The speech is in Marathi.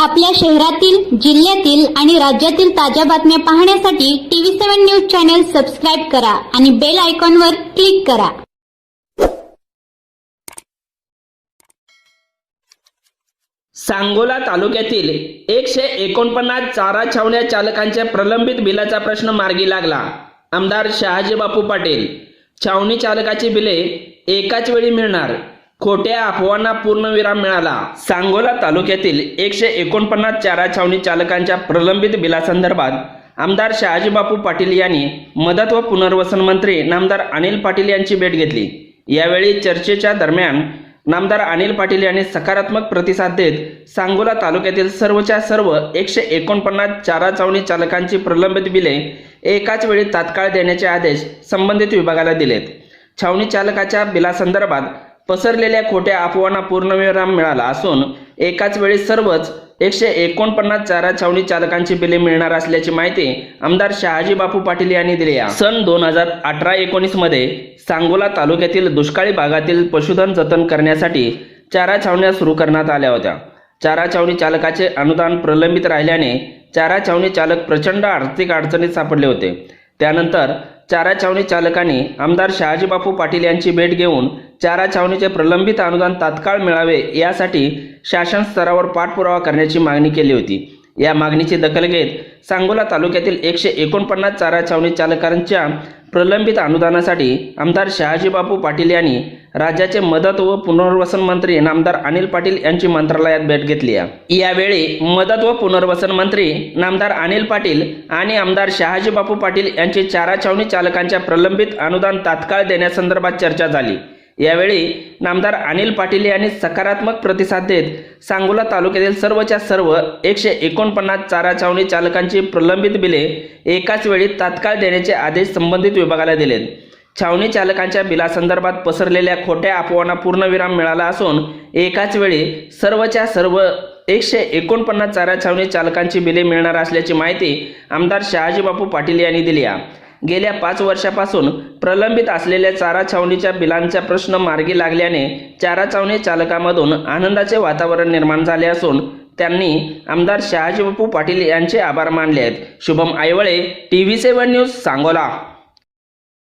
आपल्या शहरातील जिल्ह्यातील आणि राज्यातील ताज्या बातम्या पाहण्यासाठी TV seven news channel subscribe करा आणि बेल आयकॉनवर क्लिक करा. सांगोला तालुक्यातील एकशे एकोणपन्नास चारा छावण्या चालकांच्या प्रलंबित बिलाचा प्रश्न मार्गी लागला. आमदार शहाजी बापू पाटील छावणी चालकाची बिले एकाच वेळी मिळणार. खोट्या अफवांना पूर्णविराम मिळाला. सांगोला तालुक्यातील एकशे एकोणपन्नास चारा छावणी चालकांच्या प्रलंबित बिलासंदर्भात आमदार शहाजीबापू पाटील यांनी मदत व पुनर्वसन मंत्री नामदार अनिल पाटील यांची भेट घेतली. यावेळी चर्चेच्या दरम्यान नामदार अनिल पाटील यांनी सकारात्मक प्रतिसाद देत सांगोला तालुक्यातील सर्वच्या सर्व एकशे एकोणपन्नास चारा छावणी चालकांची प्रलंबित बिले एकाच वेळी तात्काळ देण्याचे आदेश संबंधित विभागाला दिलेत. छावणी चालकाच्या बिलासंदर्भात पसरलेल्या खोट्या अफवांना पूर्णविराम मिळाला असून एकाच वेळी सर्वच एकशे एकोणपन्नास चारा छावणी चालकांची बिले मिळणार असल्याची माहिती आमदार शहाजी बापू पाटील यांनी दिली आहे. सन दोन हजार अठरा एकोणीसमध्ये सांगोला तालुक्यातील दुष्काळी भागातील पशुधन जतन करण्यासाठी चारा छावण्या सुरू करण्यात आल्या होत्या. चारा छावणी चालकाचे अनुदान प्रलंबित राहिल्याने चारा छावणी चालक प्रचंड आर्थिक अडचणीत सापडले होते. त्यानंतर चारा छावणी चालकांनी आमदार शहाजी बापू पाटील यांची भेट घेऊन चारा छावणीचे प्रलंबित अनुदान तात्काळ मिळावे यासाठी शासन स्तरावर पाठपुरावा करण्याची मागणी केली होती. या मागणीची दखल घेत सांगोला तालुक्यातील एकशे एकोणपन्नास चारा छावणी चालकांच्या प्रलंबित अनुदानासाठी आमदार शहाजीबापू पाटील यांनी राज्याचे मदत व पुनर्वसन मंत्री नामदार अनिल पाटील यांची मंत्रालयात भेट घेतली आहे. यावेळी मदत व पुनर्वसन मंत्री नामदार अनिल पाटील आणि आमदार शहाजीबापू पाटील यांची चारा छावणी चालकांच्या प्रलंबित अनुदान तात्काळ देण्यासंदर्भात चर्चा झाली. यावेळी नामदार अनिल पाटील यांनी सकारात्मक प्रतिसाद देत सांगोला तालुक्यातील सर्वच्या सर्व एकशे एकोणपन्नास चारा छावणी चालकांची प्रलंबित बिले एकाच वेळी तात्काळ देण्याचे आदेश संबंधित विभागाला दिलेत. छावणी चालकांच्या बिलासंदर्भात पसरलेल्या खोट्या अफवांना पूर्णविराम मिळाला असून एकाच वेळी सर्वच्या सर्व एकशे एकोणपन्नास चारा छावणी चालकांची बिले मिळणार असल्याची माहिती आमदार शहाजीबापू पाटील यांनी दिली आहे. गेल्या पाच वर्षापासून प्रलंबित असलेल्या चारा छावणीच्या बिलांचा प्रश्न मार्गी लागल्याने चारा छावणी चालकामधून आनंदाचे वातावरण निर्माण झाले असून त्यांनी आमदार शहाजी पाटील यांचे आभार मानले आहेत. Shubham Aywale T V seven news Sangola.